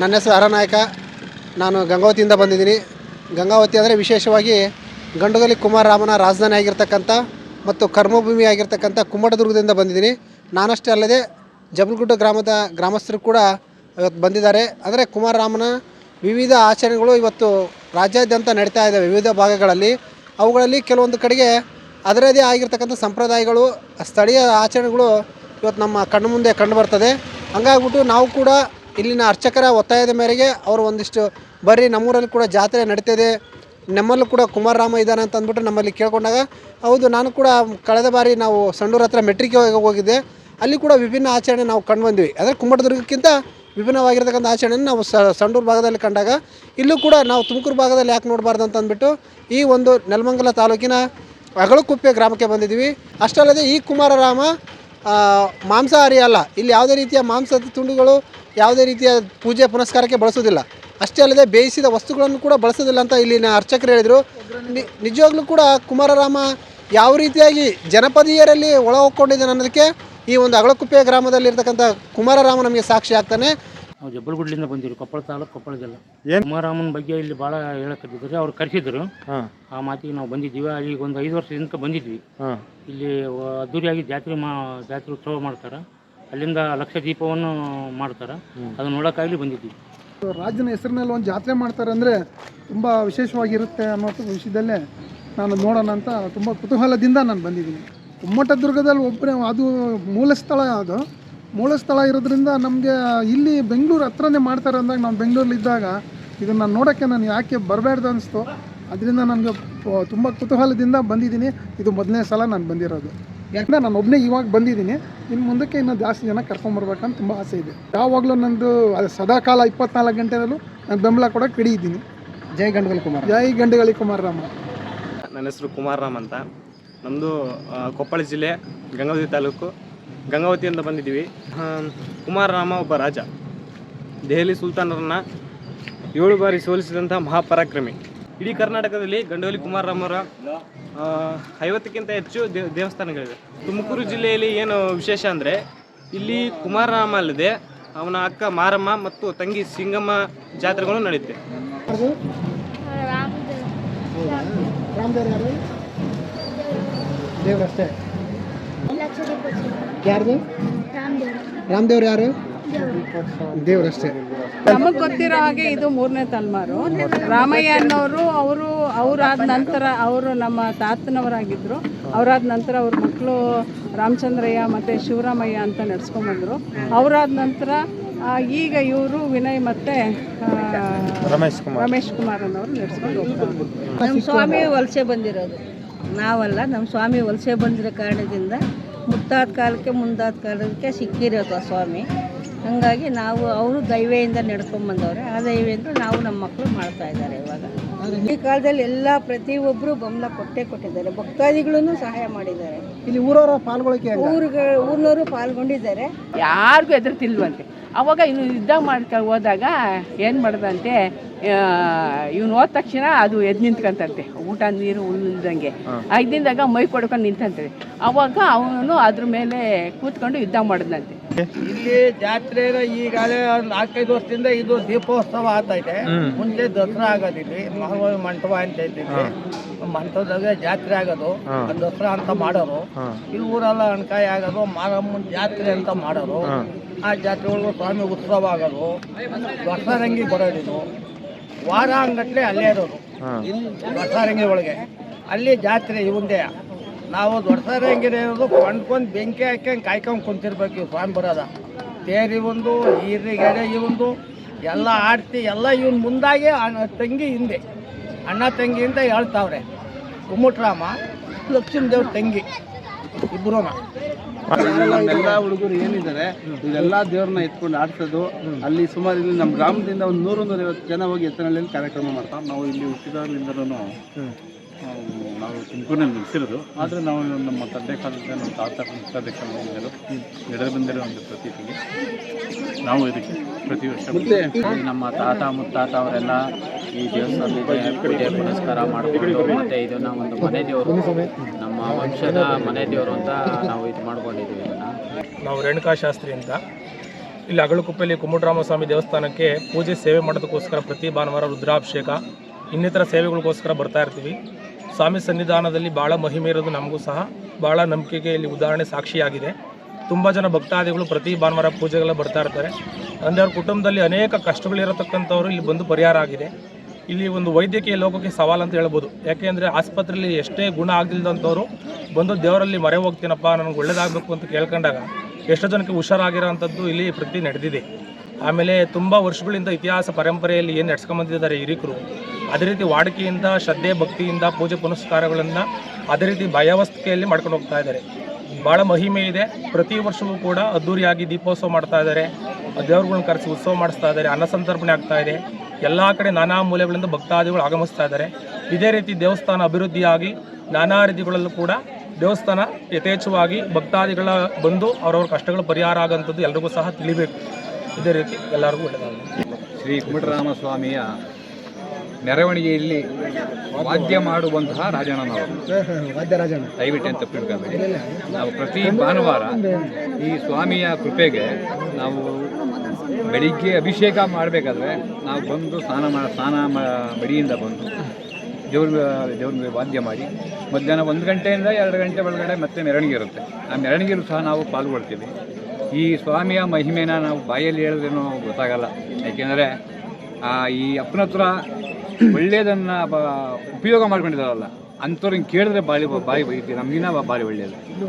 ನನ್ನ ಹೆಸರು ಅರನಾಯಕ. ನಾನು ಗಂಗಾವತಿಯಿಂದ ಬಂದಿದ್ದೀನಿ. ಗಂಗಾವತಿ ಅಂದರೆ ವಿಶೇಷವಾಗಿ ಗಂಡುಗಲಿ ಕುಮಾರರಾಮನ ರಾಜಧಾನಿ ಆಗಿರ್ತಕ್ಕಂಥ ಮತ್ತು ಕರ್ಮಭೂಮಿ ಆಗಿರ್ತಕ್ಕಂಥ ಕುಮ್ಮಟದುರ್ಗದಿಂದ ಬಂದಿದ್ದೀನಿ. ನಾನಷ್ಟೇ ಅಲ್ಲದೆ ಜಬಲ್ಗುಡ್ಡ ಗ್ರಾಮದ ಗ್ರಾಮಸ್ಥರು ಕೂಡ ಇವತ್ತು ಬಂದಿದ್ದಾರೆ. ಅಂದರೆ ಕುಮಾರರಾಮನ ವಿವಿಧ ಆಚರಣೆಗಳು ಇವತ್ತು ರಾಜ್ಯಾದ್ಯಂತ ನಡೀತಾ ಇದೆ ವಿವಿಧ ಭಾಗಗಳಲ್ಲಿ. ಅವುಗಳಲ್ಲಿ ಕೆಲವೊಂದು ಕಡೆಗೆ ಅದರದೇ ಆಗಿರ್ತಕ್ಕಂಥ ಸಂಪ್ರದಾಯಗಳು, ಸ್ಥಳೀಯ ಆಚರಣೆಗಳು ಇವತ್ತು ನಮ್ಮ ಕಣ್ಣು ಮುಂದೆ ಕಂಡು ಬರ್ತದೆ. ಹಂಗಾಗ್ಬಿಟ್ಟು ನಾವು ಕೂಡ ಇಲ್ಲಿನ ಅರ್ಚಕರ ಒತ್ತಾಯದ ಮೇರೆಗೆ ಅವರು ಒಂದಿಷ್ಟು ಬರ್ರಿ, ನಮ್ಮೂರಲ್ಲಿ ಕೂಡ ಜಾತ್ರೆ ನಡೀತಿದೆ. ನಮ್ಮಲ್ಲೂ ಕೂಡ ಕುಮಾರರಾಮ ಇದ್ದಾನೆ ಅಂತ ಅಂದ್ಬಿಟ್ಟು ನಮ್ಮಲ್ಲಿ ಕೇಳ್ಕೊಂಡಾಗ, ಹೌದು, ನಾನು ಕೂಡ ಕಳೆದ ಬಾರಿ ನಾವು ಸಂಡೂರ ಹತ್ರ ಮೆಟ್ರಿಕ್ ಹೋಗಿದ್ದೆ. ಅಲ್ಲಿ ಕೂಡ ವಿಭಿನ್ನ ಆಚರಣೆ ನಾವು ಕಂಡು ಬಂದ್ವಿ ಅಂದರೆ ಕುಂಬಟದುರ್ಗಕ್ಕಿಂತ ವಿಭಿನ್ನವಾಗಿರ್ತಕ್ಕಂಥ ಆಚರಣೆಯನ್ನು ನಾವು ಸಂಡೂರು ಭಾಗದಲ್ಲಿ ಕಂಡಾಗ, ಇಲ್ಲೂ ಕೂಡ ನಾವು ತುಮಕೂರು ಭಾಗದಲ್ಲಿ ಯಾಕೆ ನೋಡಬಾರ್ದು ಅಂತ ಅಂದ್ಬಿಟ್ಟು ಈ ಒಂದು ನೆಲಮಂಗಲ ತಾಲೂಕಿನ ಅಗಳಕುಪ್ಪೆ ಗ್ರಾಮಕ್ಕೆ ಬಂದಿದ್ದೀವಿ. ಅಷ್ಟಲ್ಲದೆ ಈ ಕುಮಾರರಾಮ ಮಾಂಸಾಹಾರಿ ಅಲ್ಲ, ಇಲ್ಲಿ ಯಾವುದೇ ರೀತಿಯ ಮಾಂಸದ ತುಂಡುಗಳು ಯಾವುದೇ ರೀತಿಯ ಪೂಜೆ ಪುನಸ್ಕಾರಕ್ಕೆ ಬಳಸೋದಿಲ್ಲ ಅಷ್ಟೇ ಅಲ್ಲದೆ ಬೇಯಿಸಿದ ವಸ್ತುಗಳನ್ನು ಕೂಡ ಬಳಸೋದಿಲ್ಲ ಅಂತ ಇಲ್ಲಿನ ಅರ್ಚಕರು ಹೇಳಿದರು. ನಿ ನಿಜವಾಗ್ಲೂ ಕೂಡ ಕುಮಾರರಾಮ ಯಾವ ರೀತಿಯಾಗಿ ಜನಪದೀಯರಲ್ಲಿ ಒಳ ಹೊಕ್ಕೊಂಡಿದ್ದಾನೆ ಅನ್ನೋದಕ್ಕೆ ಈ ಒಂದು ಅಗಳಕುಪ್ಪೆ ಗ್ರಾಮದಲ್ಲಿರ್ತಕ್ಕಂಥ ಕುಮಾರರಾಮ ನಮಗೆ ಸಾಕ್ಷಿ ಆಗ್ತಾನೆ. ನಾವು ಜಬ್ಬಲ್ಗುಡ್ಲಿಂದ ಬಂದಿರು ಕೊಪ್ಪಳ ತಾಲೂಕು ಕೊಪ್ಪಳ ಜಿಲ್ಲ ಏನು? ಕುಮಾರರಾಮನ ಬಗ್ಗೆ ಇಲ್ಲಿ ಭಾಳ ಹೇಳಕತ್ತಿದ್ರು ಅವ್ರು ಕರೆಸಿದ್ರು. ಆ ಮಾತಿಗೆ ನಾವು ಬಂದಿದ್ದೀವಿ. ಈಗ ಒಂದು ಐದು ವರ್ಷದಿಂದ ಬಂದಿದ್ವಿ. ಇಲ್ಲಿ ಅದ್ದೂರಿಯಾಗಿ ಜಾತ್ರೆ ಮಾ ಜಾತ್ರೆ ಉತ್ಸವ ಮಾಡ್ತಾರೆ. ಅಲ್ಲಿಂದ ಲಕ್ಷ ದೀಪವನ್ನು ಮಾಡ್ತಾರೆ ಅದನ್ನ ನೋಡೋಕ್ಕಾಗಲಿ ಬಂದಿದ್ವಿ ರಾಜನ ಹೆಸರಿನಲ್ಲಿ ಒಂದು ಜಾತ್ರೆ ಮಾಡ್ತಾರೆ ಅಂದರೆ ತುಂಬ ವಿಶೇಷವಾಗಿರುತ್ತೆ ಅನ್ನೋ ವಿಷಯದಲ್ಲೇ ನಾನು ನೋಡೋಣ ಅಂತ ತುಂಬ ಕುತೂಹಲದಿಂದ ನಾನು ಬಂದಿದ್ದೀನಿ. ಕುಮ್ಮಟದುರ್ಗದಲ್ಲಿ ಒಬ್ಬರೇ ಅದು ಮೂಲ ಸ್ಥಳ ಅದು. ಮೂಲ ಸ್ಥಳ ಇರೋದ್ರಿಂದ ನಮಗೆ ಇಲ್ಲಿ ಬೆಂಗಳೂರು ಹತ್ರನೇ ಮಾಡ್ತಾರೆ ಅಂದಾಗ ನಾವು ಬೆಂಗಳೂರಲ್ಲಿ ಇದ್ದಾಗ ಇದನ್ನು ನೋಡೋಕ್ಕೆ ನಾನು ಯಾಕೆ ಬರಬಾರ್ದು ಅನಿಸ್ತು. ಅದರಿಂದ ನನಗೆ ತುಂಬ ಕುತೂಹಲದಿಂದ ಬಂದಿದ್ದೀನಿ. ಇದು ಮೊದಲನೇ ಸಲ ನಾನು ಬಂದಿರೋದು. ಯಾಕಂದರೆ ನಾನು ಒಬ್ಬನೇ ಇವಾಗ ಬಂದಿದ್ದೀನಿ. ಇನ್ನು ಮುಂದಕ್ಕೆ ಇನ್ನೂ ಜಾಸ್ತಿ ಜನ ಕರ್ಕೊಂಬರ್ಬೇಕಂತ ತುಂಬ ಆಸೆ ಇದೆ. ಯಾವಾಗಲೂ ನಂದು ಅದು ಸದಾಕಾಲ ಇಪ್ಪತ್ನಾಲ್ಕು ಗಂಟೆನಲ್ಲೂ ನಾನು ಬೆಂಬಲ ಕೊಡೋಕೆ ರೆಡಿ ಇದ್ದೀನಿ. ಜೈ ಗಂಡಗಲಿ ಕುಮಾರ್. ಜೈ ಗಂಡುಗಳಿ ಕುಮಾರರಾಮ. ನನ್ನ ಹೆಸರು ಕುಮಾರರಾಮ್ ಅಂತ. ನಮ್ಮದು ಕೊಪ್ಪಳ ಜಿಲ್ಲೆ ಗಂಗಾವತಿ ತಾಲೂಕು. ಗಂಗಾವತಿಯಿಂದ ಬಂದಿದ್ದೀವಿ. ಕುಮಾರ್ ಕುಮಾರರಾಮ ಒಬ್ಬ ರಾಜ. ದೆಹಲಿ ಸುಲ್ತಾನರನ್ನು ಏಳು ಬಾರಿ ಸೋಲಿಸಿದಂಥ ಮಹಾಪರಾಕ್ರಮಿ. ಇಡೀ ಕರ್ನಾಟಕದಲ್ಲಿ ಗಂಡೋಲಿ ಕುಮಾರರಾಮರ ರಾಮರ ಐವತ್ತಕ್ಕಿಂತ ಹೆಚ್ಚು ದೇವಸ್ಥಾನಗಳಿವೆ. ತುಮಕೂರು ಜಿಲ್ಲೆಯಲ್ಲಿ ಏನು ವಿಶೇಷ ಅಂದರೆ ಇಲ್ಲಿ ಕುಮಾರರಾಮ ಅಲ್ಲದೆ ಅವನ ಅಕ್ಕ ಮಾರಮ್ಮ ಮತ್ತು ತಂಗಿ ಸಿಂಗಮ್ಮ ಜಾತ್ರೆಗಳು ನಡೆಯುತ್ತೆ ರಾಮದೇವ್ರು ಯಾರು? ದೇವ್ರಷ್ಟೇ. ನಮಗೆ ಗೊತ್ತಿರೋ ಹಾಗೆ ಇದು ಮೂರನೇ ತಲೆಮಾರು. ರಾಮಯ್ಯ ಅನ್ನೋರು ಅವರು ಅವರಾದ ನಂತರ ಅವರು ನಮ್ಮ ತಾತನವರಾಗಿದ್ರು. ಅವರಾದ ನಂತರ ಅವ್ರ ಮಕ್ಕಳು ರಾಮಚಂದ್ರಯ್ಯ ಮತ್ತೆ ಶಿವರಾಮಯ್ಯ ಅಂತ ನಡ್ಸ್ಕೊಂಬಂದರು. ಅವರಾದ ನಂತರ ಆ, ಈಗ ಇವರು ವಿನಯ್ ಮತ್ತೆ ರಮೇಶ್ ಕುಮಾರ್. ರಮೇಶ್ ಕುಮಾರ್ ಅನ್ನೋರು ನಡ್ಸ್ಕೊಂಡು ಹೋಗ್ತಾರೆ. ನಮ್ಮ ಸ್ವಾಮಿ ವಲಸೆ ಬಂದಿರೋದು. ನಾವಲ್ಲ ನಮ್ಮ ಸ್ವಾಮಿ ವಲಸೆ ಬಂದಿರೋ ಕಾರಣದಿಂದ ಮುತ್ತಾದ ಕಾಲಕ್ಕೆ ಮುಂದಾದ ಕಾಲಕ್ಕೆ ಸಿಕ್ಕಿರೋದು ಆ ಸ್ವಾಮಿ. ಹಾಗಾಗಿ ನಾವು ಅವರು ದೈವೆಯಿಂದ ನಡ್ಕೊಂಬಂದವ್ರೆ. ಆ ದೈವೆಯಿಂದ ನಾವು ನಮ್ಮ ಮಕ್ಕಳು ಮಾಡ್ತಾ ಇದ್ದಾರೆ ಇವಾಗ. ಈ ಕಾಲದಲ್ಲಿ ಎಲ್ಲ ಪ್ರತಿಯೊಬ್ಬರು ಬೆಂಬಲ ಕೊಟ್ಟೇ ಕೊಟ್ಟಿದ್ದಾರೆ. ಭಕ್ತಾದಿಗಳೂ ಸಹಾಯ ಮಾಡಿದ್ದಾರೆ. ಇಲ್ಲಿ ಊರವರ ಪಾಲ್ಗೊಳಕ್ಕೆ ಊರುಗಳ ಊರಿನವರು ಪಾಲ್ಗೊಂಡಿದ್ದಾರೆ. ಯಾರಿಗೂ ಎದುರ್ತಿಲ್ವಂತೆ ಅವಾಗ ಇನ್ನು ಯುದ್ಧ ಮಾಡ್ತಾ ಹೋದಾಗ ಏನು ಮಾಡ್ದಂತೆ ಇವನು ಹೋದ ತಕ್ಷಣ ಅದು ಎದ್ದು ನಿಂತ್ಕಂತಂತೆ. ಊಟ ನೀರು ಉಳಿದಂಗೆ. ಐದಿಂದಾಗ ಮೈ ಕೊಡ್ಕೊಂಡು ನಿಂತಂತೆ. ಅವಾಗ ಅವನು ಅದ್ರ ಮೇಲೆ ಕೂತ್ಕೊಂಡು ಯುದ್ಧ ಮಾಡಿದಂತೆ ಇಲ್ಲಿ ಜಾತ್ರೆ ಈಗಾಗಲೇ ಒಂದು ನಾಲ್ಕೈದು ವರ್ಷದಿಂದ ಇದು ದೀಪೋತ್ಸವ ಆಗ್ತೈತೆ. ಮುಂದೆ ದಸರಾ ಆಗೋದಿಲ್ಲಿ ಮಹಾಭಾವಿ ಮಂಟಪ ಅಂತ ಇಲ್ಲಿ. ಮಂಟಪದಾಗ ಜಾತ್ರೆ ಆಗೋದು ದಸರಾ ಅಂತ ಮಾಡೋರು. ಇಲ್ಲಿ ಊರೆಲ್ಲ ಅಣಕಾಯಿ ಆಗೋದು ಮಾರಮ್ಮನ ಜಾತ್ರೆ ಅಂತ ಮಾಡೋರು. ಆ ಜಾತ್ರೆ ಒಳಗೂ ಸ್ವಾಮಿ ಉತ್ಸವ ಆಗೋದು ದಸರಂಗಿ ಬರೋದಿದು. ವಾರ ಅಂಗಟ್ಲೆ ಅಲ್ಲೇ ಇರೋದು. ದಸರಂಗಿ ಒಳಗೆ ಅಲ್ಲಿ ಜಾತ್ರೆ ಇವಂದೇ ನಾವು ದೊಡ್ಡರಂಗಿ ಇರೋದು ಕೊಂಡ್ಕೊಂಡು ಬೆಂಕಿ ಹಾಕ್ಯಂಗೆ ಕಾಯ್ಕೊಂಡು ಕುಂತಿರ್ಬೇಕು ಇವು ಸ್ವಾಮಿ ಬರೋದ. ತೇರಿ ಒಂದು ಈರಿಗೆಡೆ ಇವೊಂದು ಎಲ್ಲ ಆಡ್ತಿ ಎಲ್ಲ ಇವನ್ ಮುಂದಾಗೆ ಅಣ್ಣ ತಂಗಿ ಹಿಂದೆ. ಅಣ್ಣ ತಂಗಿ ಅಂತ ಹೇಳ್ತಾವ್ರೆ. ಕುಮ್ಮುಟ್ರಾಮ ಲಕ್ಷ್ಮೀದೇವ್ರ ತಂಗಿ ಇಬ್ಬರು ಎಲ್ಲ ಹುಡುಗರು ಏನಿದ್ದಾರೆ ಇವೆಲ್ಲ ದೇವ್ರನ್ನ ಎತ್ಕೊಂಡು ಆಡ್ಸೋದು. ಅಲ್ಲಿ ಸುಮಾರು ಇಲ್ಲಿ ನಮ್ಮ ಗ್ರಾಮದಿಂದ ಒಂದು ನೂರು ನೂರೈವತ್ತು ಜನ ಹೋಗಿ ಎತ್ತನಹಳ್ಳಿಯಲ್ಲಿ ಕಾರ್ಯಕ್ರಮ ಮಾಡ್ತಾರೆ. ನಾವು ಇಲ್ಲಿ ಹುಟ್ಟಿದಾಗಲಿಂದಲೂ ನಾವು ತುಮಕೂರಿನಲ್ಲಿ ನಿಲ್ಸಿರೋದು. ಆದರೆ ನಾವು ನಮ್ಮ ತಂದೆ ಕಾಲದಿಂದ ನಮ್ಮ ತಾತ ಮುತ್ತಾದ ಕಾಲದಿಂದಲೂ ನಡೆದು ಬಂದಿರೋ ಒಂದು ಪ್ರತೀತಿಗೆ ನಾವು ಇದಕ್ಕೆ ಪ್ರತಿ ವರ್ಷ ನಮ್ಮ ತಾತ ಮುತ್ತಾತ ಅವರೆಲ್ಲ ಈ ದೇವಸ್ಥಾನದ ಪೂಜೆ ಪುನಸ್ಕಾರ ಮಾಡಿಕೊಂಡು ಮತ್ತೆ ಇದನ್ನ ಒಂದು ಮನೆ ದೇವರು ನಮ್ಮ ವಂಶದ ಮನೆ ದೇವರು ಅಂತ ನಾವು ಇದು ಮಾಡ್ಕೊಂಡಿದ್ದೀವಿ ಇದನ್ನು. ನಾವು ರೇಣುಕಾ ಶಾಸ್ತ್ರಿ ಅಂತ. ಇಲ್ಲಿ ಅಗಳಕುಪ್ಪೆಯಲ್ಲಿ ಕುಮ್ಮಟರಾಮಸ್ವಾಮಿ ದೇವಸ್ಥಾನಕ್ಕೆ ಪೂಜೆ ಸೇವೆ ಮಾಡೋದಕ್ಕೋಸ್ಕರ ಪ್ರತಿ ಭಾನುವಾರ ರುದ್ರಾಭಿಷೇಕ ಇನ್ನಿತರ ಸೇವೆಗಳಿಗೋಸ್ಕರ ಬರ್ತಾ ಇರ್ತೀವಿ. ಸ್ವಾಮಿ ಸನ್ನಿಧಾನದಲ್ಲಿ ಭಾಳ ಮಹಿಮೆ ಇರೋದು ನಮಗೂ ಸಹ. ಭಾಳ ನಂಬಿಕೆಗೆ ಇಲ್ಲಿ ಉದಾಹರಣೆ ಸಾಕ್ಷಿಯಾಗಿದೆ. ತುಂಬ ಜನ ಭಕ್ತಾದಿಗಳು ಪ್ರತಿ ಭಾನುವಾರ ಪೂಜೆಗೆಲ್ಲ ಬರ್ತಾ ಇರ್ತಾರೆ. ಅಂದರೆ ಅವ್ರ ಕುಟುಂಬದಲ್ಲಿ ಅನೇಕ ಕಷ್ಟಗಳಿರತಕ್ಕಂಥವ್ರು ಇಲ್ಲಿ ಬಂದು ಪರಿಹಾರ ಆಗಿದೆ. ಇಲ್ಲಿ ಒಂದು ವೈದ್ಯಕೀಯ ಲೋಕಕ್ಕೆ ಸವಾಲು ಅಂತ ಹೇಳ್ಬೋದು. ಯಾಕೆಂದರೆ ಆಸ್ಪತ್ರೆಯಲ್ಲಿ ಎಷ್ಟೇ ಗುಣ ಆಗಿಲ್ಲದಂಥವ್ರು ಬಂದು ದೇವರಲ್ಲಿ ಮರೆ ಹೋಗ್ತೀನಪ್ಪ, ನನಗೆ ಒಳ್ಳೇದಾಗಬೇಕು ಅಂತ ಕೇಳ್ಕೊಂಡಾಗ ಎಷ್ಟೋ ಜನಕ್ಕೆ ಹುಷಾರಾಗಿರೋ ಅಂಥದ್ದು ಇಲ್ಲಿ ಪ್ರತಿ ನಡೆದಿದೆ. ಆಮೇಲೆ ತುಂಬ ವರ್ಷಗಳಿಂದ ಇತಿಹಾಸ ಪರಂಪರೆಯಲ್ಲಿ ಏನು ನಡ್ಸ್ಕೊಂಬಂದಿದ್ದಾರೆ ಹಿರಿಕರು. ಅದೇ ರೀತಿ ವಾಡಿಕೆಯಿಂದ, ಶ್ರದ್ಧೆ, ಭಕ್ತಿಯಿಂದ ಪೂಜೆ ಪುನಸ್ಕಾರಗಳನ್ನು ಅದೇ ರೀತಿ ಭಯಾವಸ್ಥೆಯಲ್ಲಿ ಮಾಡ್ಕೊಂಡು ಹೋಗ್ತಾ ಇದ್ದಾರೆ. ಭಾಳ ಮಹಿಮೆ ಇದೆ. ಪ್ರತಿ ವರ್ಷವೂ ಕೂಡ ಅದ್ದೂರಿಯಾಗಿ ದೀಪೋತ್ಸವ ಮಾಡ್ತಾ ಇದ್ದಾರೆ. ದೇವರುಗಳನ್ನ ಕರೆಸಿ ಉತ್ಸವ ಮಾಡಿಸ್ತಾ ಇದ್ದಾರೆ. ಅನ್ನ ಸಂತರ್ಪಣೆ ಆಗ್ತಾ ಇದೆ. ಎಲ್ಲ ಕಡೆ ನಾನಾ ಮೂಲೆಗಳಿಂದ ಭಕ್ತಾದಿಗಳು ಆಗಮಿಸ್ತಾ ಇದ್ದಾರೆ. ಇದೇ ರೀತಿ ದೇವಸ್ಥಾನ ಅಭಿವೃದ್ಧಿಯಾಗಿ ನಾನಾ ರೀತಿಗಳಲ್ಲೂ ಕೂಡ ದೇವಸ್ಥಾನ ಯಥೇಚ್ಛವಾಗಿ ಭಕ್ತಾದಿಗಳ ಬಂದು ಅವರವ್ರ ಕಷ್ಟಗಳು ಪರಿಹಾರ ಆಗೋಂಥದ್ದು ಎಲ್ರಿಗೂ ಸಹ ತಿಳಿಬೇಕು. ಇದೇ ರೀತಿ ಎಲ್ಲರಿಗೂ ಒಳ್ಳೆಯದಾಗಲಿ. ಶ್ರೀ ಕುಮಟರಾಮಸ್ವಾಮಿಯ ಮೆರವಣಿಗೆಯಲ್ಲಿ ವಾದ್ಯ ಮಾಡುವಂತಹ ರಾಜಣ್ಣನವರು. ಅವರು ದಯವಿಟ್ಟು ಅಂತ ತಿಳ್ಕೊಬೇಡಿ ನಾವು ಪ್ರತಿ ಭಾನುವಾರ ಈ ಸ್ವಾಮಿಯ ಕೃಪೆಗೆ ನಾವು ಬೆಳಿಗ್ಗೆ ಅಭಿಷೇಕ ಮಾಡಬೇಕಾದ್ರೆ ನಾವು ಬಂದು ಸ್ನಾನ ಮಾ ಸ್ನಾನ ಮಡಿಯಿಂದ ಬಂದು ದೇವ್ರ ದೇವ್ರ ವಾದ್ಯ ಮಾಡಿ ಮಧ್ಯಾಹ್ನ ಒಂದು ಗಂಟೆಯಿಂದ ಎರಡು ಗಂಟೆ ಒಳಗಡೆ ಮತ್ತೆ ಮೆರವಣಿಗೆ ಇರುತ್ತೆ. ಆ ಮೆರವಣಿಗೆಯಲ್ಲೂ ಸಹ ನಾವು ಪಾಲ್ಗೊಳ್ತೀವಿ. ಈ ಸ್ವಾಮಿಯ ಮಹಿಮೆನ ನಾವು ಬಾಯಲ್ಲಿ ಹೇಳಿದ್ರೇನೋ ಗೊತ್ತಾಗಲ್ಲ. ಯಾಕೆಂದರೆ ಈ ಅಪ್ಪನ ಹತ್ರ ಒಳ್ಳೆಯದನ್ನು ಉಪಯೋಗ ಮಾಡ್ಕೊಂಡಿದ್ದಾರಲ್ಲ ಅಂಥವ್ರಿಗೆ ಕೇಳಿದ್ರೆ ಬಾಳಿ ಬಾಯಿ ಬೈತಿ ನಮಗಿನ್ನ ಬಾರಿ ಒಳ್ಳೆಯದು